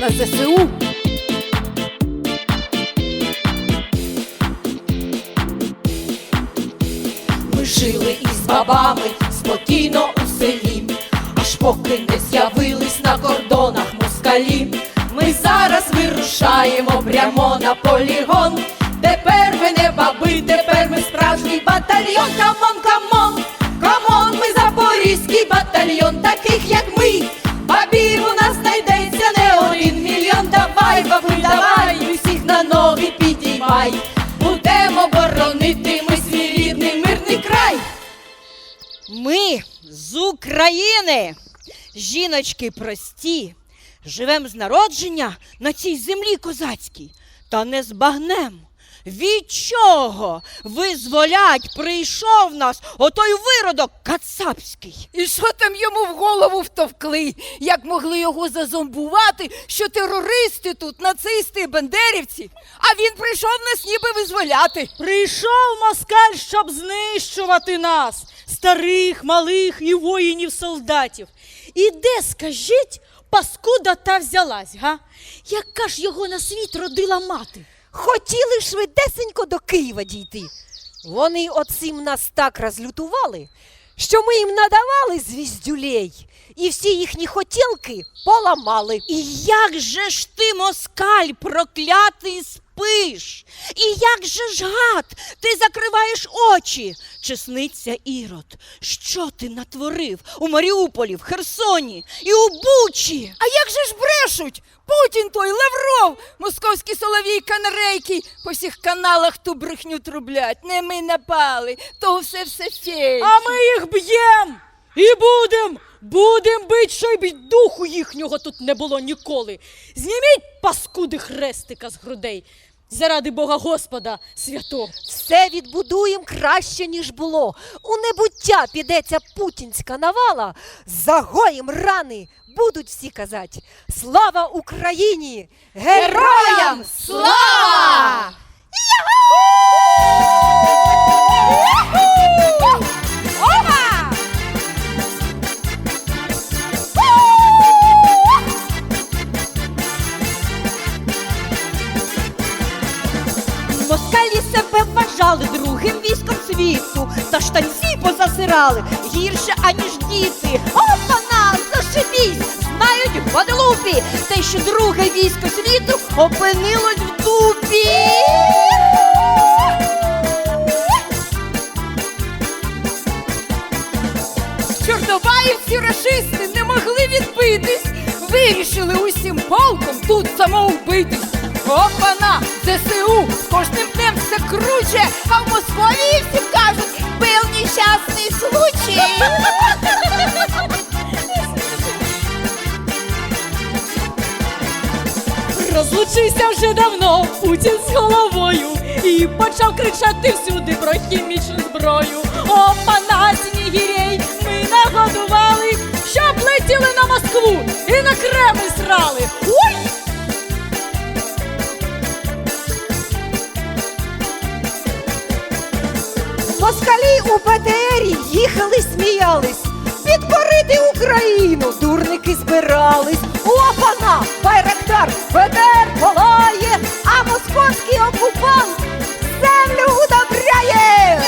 на ЗСУ. Ми жили із бабами спокійно у селі, аж поки не з'явились на кордонах москалі. Ми зараз вирушаємо прямо на полігон. Тепер ми не баби, тепер ми справжній батальйон. Камон, підіймай. Будемо боронити ми свій рідний мирний край. Ми з України, жіночки прості, живем з народження на цій землі козацькій, та не збагнем. Від чого визволять прийшов нас отой виродок кацапський? І що там йому в голову втовкли? Як могли його зазомбувати, що терористи тут, нацисти, бандерівці, а він прийшов нас ніби визволяти. Прийшов москаль, щоб знищувати нас, старих, малих і воїнів солдатів. І де, скажіть, паскуда та взялась, га? Яка ж його на світ родила мати? Хотіли швидесенько до Києва дійти. Вони оцим нас так розлютували, що ми їм надавали звіздюлей, і всі їхні хотілки поламали. І як же ж ти, москаль, проклятий, спиш? І як же ж гад, ти закриваєш очі? Чи сниться Ірод? Що ти натворив у Маріуполі, в Херсоні і у Бучі? А як же ж брешуть? Путін той, Лавров, московські соловій канарейки по всіх каналах ту брехню трублять. Не ми напали, то все все фейк. А ми їх б'єм і будем, будем бить, щоб й духу їхнього тут не було ніколи. Зніміть паскуди хрестика з грудей. Заради Бога Господа святого. Все відбудуєм краще, ніж було. У небуття підеться путінська навала, загоїм рани, будуть всі казати. Слава Україні! Героям слава! Вважали другим військом світу, та штанці позасирали гірше, аніж діти. Опана, зашибісь, знають в Гваделупі, те, що друге військо світу опинилось в дупі. Чорнобаївці рашисти не могли відбитись. Вирішили усім полком тут самоубитись. Опана, ЗСУ, з кожним круче, а в Московії всім кажуть, був нещасний случай. Розлучився вже давно Путін з головою і почав кричати всюди про хімічну зброю. О, пана Снігірей, ми нагодували, щоб летіли на Москву і на Кремль срали. Ой! У БТРі їхали, сміялись. Підкорити Україну, дурники збирались. Опана! Байрактар, БТР палає, а московський окупант землю удобряє.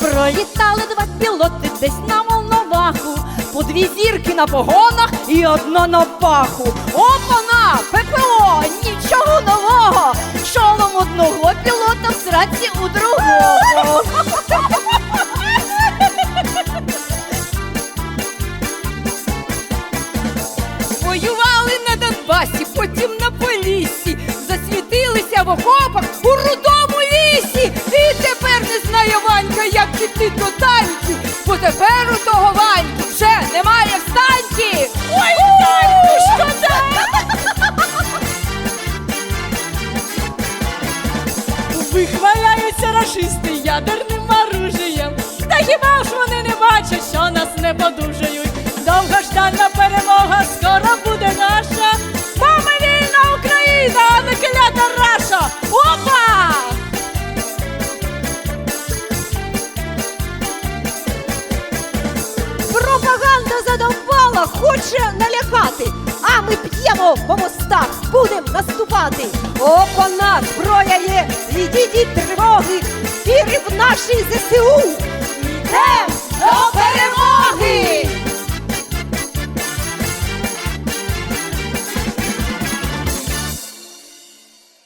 Пролітали два пілоти десь на Волноваху, по дві зірки на погонах і одна на паху. Опана! ППО! Нічого нового! Шолом одного пілота в сраці у другого. Воювали на Донбасі, потім на Поліссі, засвітилися в окопах у рудому лісі. І тепер не знає Ванька, як піти до танки, бо тепер Вихваляються рашисти ядерним оружієм. Та хіба ж вони не бачать, що нас не подужають? Довгождана перемога скоро буде наша. Бо ми вільна Україна, а не клята Раша. Опа! хоче налякати, а ми п'ємо по мостах, будем наступати. Опана, зброя є, відійдіть тривоги, віри в нашій ЗСУ. Йдемо!